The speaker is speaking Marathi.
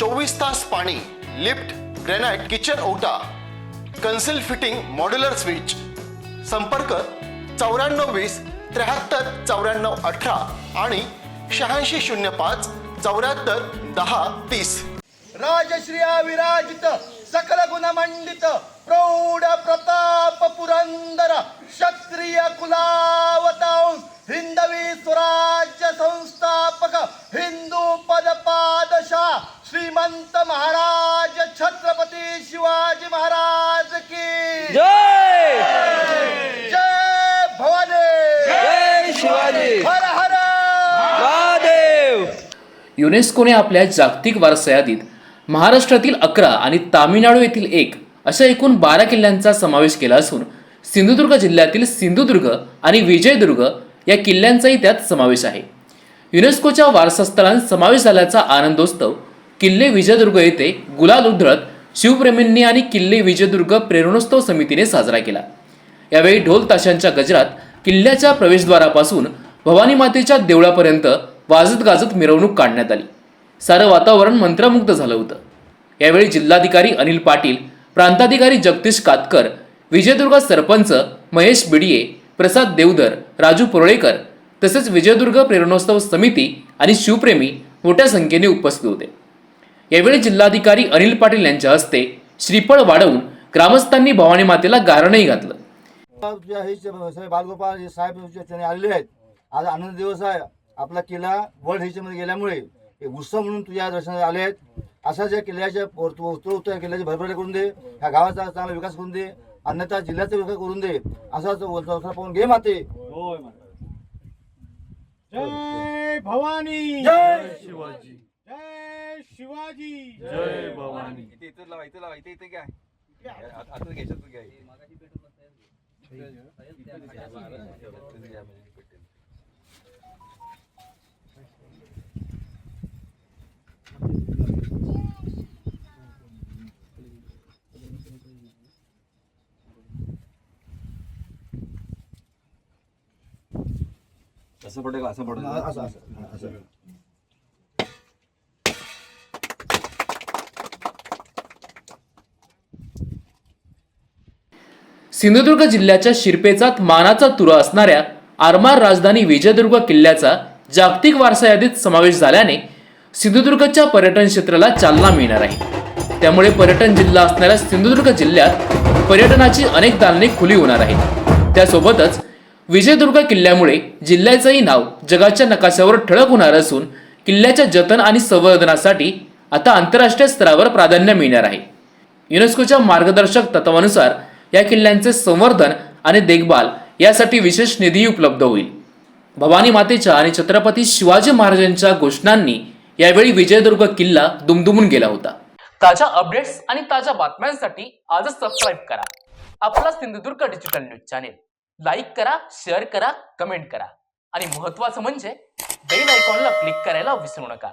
चोवीस तास पाणी लिफ्ट ग्रेनाइट किचन ओटा कन्सिल फिटिंग मॉड्युलर स्विच. संपर्क चौऱ्याण्णव वीस त्र्याहत्तर चौऱ्याण्णव अठरा आणि शहाऐंशी शून्य पाच चौऱ्याहत्तर दहा तीस. राजश्रिया विराजित सकल गुणमंडित प्रौढ प्रताप पुरंदर क्षत्रिय कुलावतांस हिंदवी स्वराज्य संस्थापक हिंदू पद पादशा श्रीमंत महाराज छत्रपती शिवाजी महाराज की। जय। जय भवानी। जय शिवाजी। हर हर। महादेव। युनेस्कोने आपल्या जागतिक वारसा यादीत महाराष्ट्रातील अकरा आणि तामिळनाडू येथील एक अशा एकूण बारा किल्ल्यांचा समावेश केला असून सिंधुदुर्ग जिल्ह्यातील सिंधुदुर्ग आणि विजयदुर्ग या किल्ल्यांचाही त्यात समावेश आहे. युनेस्कोच्या वारसास्थळांत समावेश झाल्याचा आनंदोत्सव किल्ले विजयदुर्ग येथे गुलाल उधळत शिवप्रेमींनी आणि किल्ले विजयदुर्ग प्रेरणोत्सव समितीने साजरा केला. यावेळी ढोल ताशांच्या गजरात किल्ल्याच्या प्रवेशद्वारापासून भवानी मातेच्या देवळापर्यंत वाजत गाजत मिरवणूक काढण्यात आली. सारं वातावरण मंत्रमुग्ध झालं होतं. यावेळी जिल्हाधिकारी अनिल पाटील प्रांताधिकारी जगदीश कातकर विजयदुर्ग सरपंच महेश बिडिये प्रसाद देवधर राजू पुरळेकर तसेच विजयदुर्ग प्रेरणोत्सव समिती आणि शिवप्रेमी मोठ्या संख्येने उपस्थित होते. यावेळी जिल्हाधिकारी अनिल पाटील यांच्या हस्ते श्रीफळ वाढवून ग्रामस्थांनी भवानी मातेला गारणही घातलं. तुझ्या हे हे साहेब आलेले आहेत. आज आनंद दिवस आहे. आपला किल्ला वर्ल्डमध्ये गेल्यामुळे हे उत्सव म्हणून तुझ्या दर्शनाला आले आहेत. अशा ज्या किल्ल्याच्या उत्तर किल्ल्याची भरभराटी करून दे. ह्या गावाचा चांगला विकास करून दे. अन्यथा जिल्ह्याचा विकास करून दे. असाच वरचा पाहून घे माते. जय भवानी. जय शिवाजी. जय शिवाजी। जय भवानी. इथे इथे लावा इथे लावा इथे इथे घ्या. आत- आतच घ्या याच्यातच घ्या. असं पडेल असं पडेल. असं असं असं. सिंधुदुर्ग जिल्ह्याच्या शिरपेचात मानाचा तुरा असणाऱ्या आरमार राजधानी विजयदुर्ग किल्ल्याचा जागतिक वारसा यादीत समावेश झाल्याने सिंधुदुर्गच्या पर्यटन क्षेत्राला चालना मिळणार आहे. त्यामुळे पर्यटन जिल्हा असणाऱ्या सिंधुदुर्ग जिल्ह्यात पर्यटनाची अनेक दालने खुली होणार आहेत. त्यासोबतच विजयदुर्ग किल्ल्यामुळे जिल्ह्याचंही नाव जगाच्या नकाशावर ठळक होणार असून किल्ल्याच्या जतन आणि संवर्धनासाठी आता आंतरराष्ट्रीय स्तरावर प्राधान्य मिळणार आहे. युनेस्कोच्या मार्गदर्शक तत्वानुसार या किल्ल्यांचे संवर्धन आणि देखभाल यासाठी विशेष निधी उपलब्ध होईल. भवानी मातेच्या आणि छत्रपती शिवाजी महाराजांच्या घोषणांनी यावेळी विजयदुर्ग किल्ला दुमदुमून गेला होता. ताज्या अपडेट्स आणि ताज्या बातम्यांसाठी आजच सबस्क्राईब करा. आपला Sindhudurg digital news channel like करा शेअर करा कमेंट करा. आणि महत्वाचं म्हणजे बेल आयकॉनला क्लिक करायला विसरू नका.